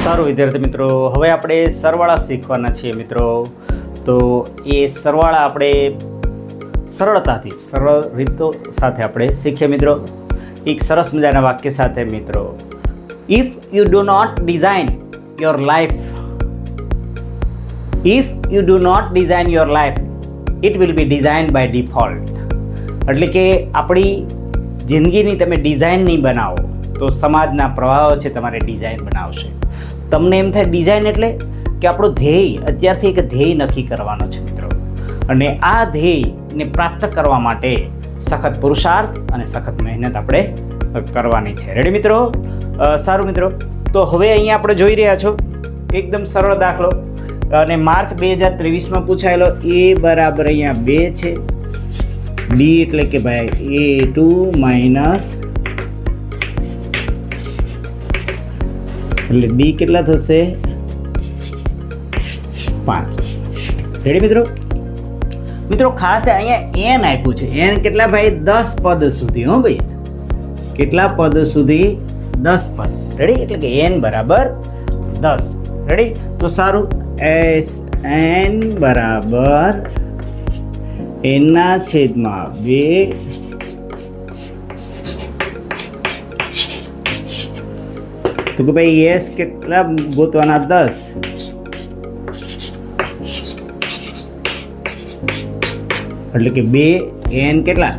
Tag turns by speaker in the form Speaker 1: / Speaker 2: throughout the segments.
Speaker 1: સારું, વિદ્યાર્થી મિત્રો. હવે આપણે સરવાળા શીખવાના છીએ મિત્રો. તો એ સરવાળા આપણે સરળતાથી, સરળ રીતો સાથે આપણે શીખીએ મિત્રો. એક સરસ મજાના વાક્ય સાથે મિત્રો. If you do not design your life if you do not design your life it will be design by default એટલે કે આપણી જિંદગીની તમે ડિઝાઇન નહીં બનાવો, તો સમાજના પ્રવાહો છે તમારે ડિઝાઇન બનાવશે. તમને એમ થાય ડિઝાઇન એટલે કે આપણો ધ્યેય, અત્યારથી એક ધ્યેય નક્કી કરવાનો છે મિત્રો. અને આ ધ્યેયને પ્રાપ્ત કરવા માટે સખત પુરુષાર્થ અને સખત મહેનત આપણે કરવાની છે. રેડી મિત્રો? સારું મિત્રો. તો હવે અહીંયા આપણે જોઈ રહ્યા છો, એકદમ સરળ દાખલો. અને માર્ચ બે હજાર ત્રેવીસમાં પૂછાયેલો એ બરાબર અહીંયા બે છે. બી એટલે કે ભાઈ એ ટુ માઇનસ એટલે ડી કેટલા થશે પાંચ રેડી મિત્રો મિત્રો ખાસ અહીંયા એન આપ્યું છે એન કેટલા ભાઈ દસ પદ સુધી હો ભાઈ કેટલા પદ સુધી દસ પદ રેડી એટલે કે એન બરાબર દસ રેડી તો સારું એસ એન બરાબર એનના છેદમાં બે તો કે ભાઈ એસ કેટલા ગોતવાના? દસ. એટલે કે બે એન કેટલા?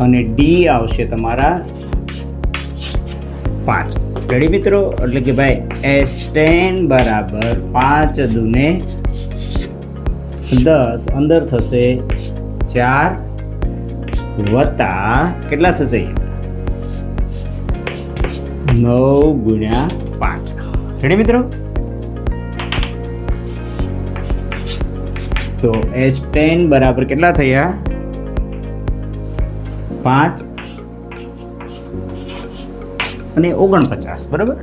Speaker 1: અને ડી આવશે તમારા પાંચ. રેડી મિત્રો? એટલે કે ભાઈ એસ ટેન બરાબર પાંચ દુને દસ. અંદર થશે ચાર વત્તા કેટલા થશે? નવ ગુણ્યા પાંચ. રેડી મિત્રો? તો એચ ટેન બરાબર કેટલા થયા? પાંચ. અને ઓગણપચાસ, બરાબર?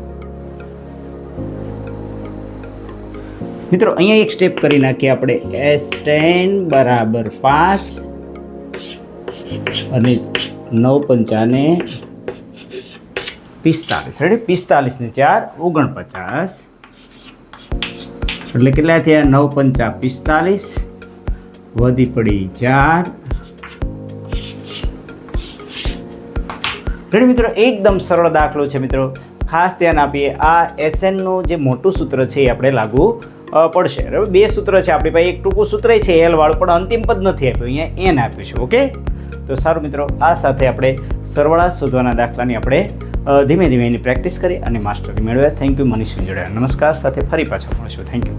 Speaker 1: મિત્રો, અહીંયા એક સ્ટેપ કરી નાખીએ આપણે. એસ ટેન બરાબર પાંચ અને નવ પંચાને પિસ્તાલીસ. રેડી પિસ્તાલીસ ને ચાર, ઓગણપચાસ. એટલે કેટલા થયા? નવ પંચા પિસ્તાલીસ. વધી પડી ચાર. રેડી મિત્રો? એકદમ સરળ દાખલો છે મિત્રો. ખાસ ધ્યાન આપીએ. આ એસએનનું જે મોટું સૂત્ર છે એ આપણે લાગુ પડશે. બે સૂત્ર છે. આપણી પાસે એક ટૂંકું સૂત્ર છે એલ વાળું, પણ અંતિમ પદ નથી આપ્યું. અહીંયા એન આપ્યું છે, ઓકે? તો સારું મિત્રો, આ સાથે આપણે સરવાળા શોધવાના દાખલાની આપણે ધીમે ધીમે એની પ્રેક્ટિસ કરી અને માસ્ટરી મેળવ્યા. થેન્ક યુ મનીષ જોડ્યા નમસ્કાર. સાથે ફરી પાછા મળશું. Thank you